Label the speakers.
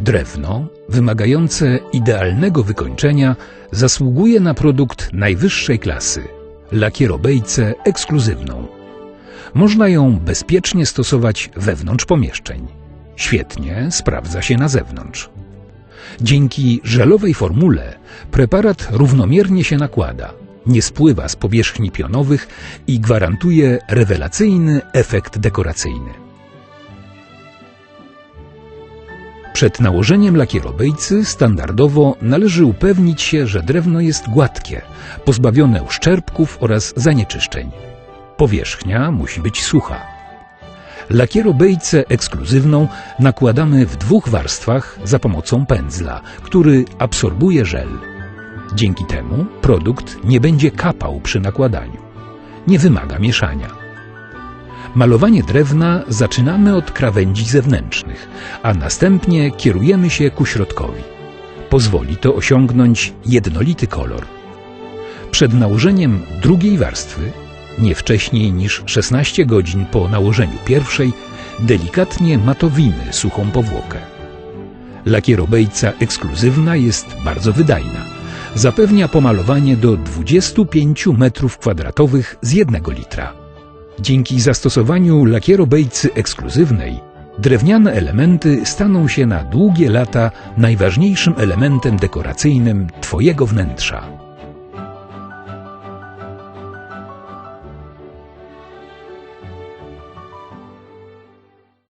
Speaker 1: Drewno, wymagające idealnego wykończenia, zasługuje na produkt najwyższej klasy lakierobejcę ekskluzywną. Można ją bezpiecznie stosować wewnątrz pomieszczeń. Świetnie sprawdza się na zewnątrz. Dzięki żelowej formule preparat równomiernie się nakłada, nie spływa z powierzchni pionowych i gwarantuje rewelacyjny efekt dekoracyjny. Przed nałożeniem lakierobejcy standardowo należy upewnić się, że drewno jest gładkie, pozbawione uszczerbków oraz zanieczyszczeń. Powierzchnia musi być sucha. Lakierobejcę ekskluzywną nakładamy w dwóch warstwach za pomocą pędzla, który absorbuje żel. Dzięki temu produkt nie będzie kapał przy nakładaniu. Nie wymaga mieszania. Malowanie drewna zaczynamy od krawędzi zewnętrznych, a następnie kierujemy się ku środkowi. Pozwoli to osiągnąć jednolity kolor. Przed nałożeniem drugiej warstwy, nie wcześniej niż 16 godzin po nałożeniu pierwszej, delikatnie matowimy suchą powłokę. Lakierobejca ekskluzywna jest bardzo wydajna. Zapewnia pomalowanie do 25 m2 z 1 litra. Dzięki zastosowaniu lakierobejcy ekskluzywnej drewniane elementy staną się na długie lata najważniejszym elementem dekoracyjnym Twojego wnętrza.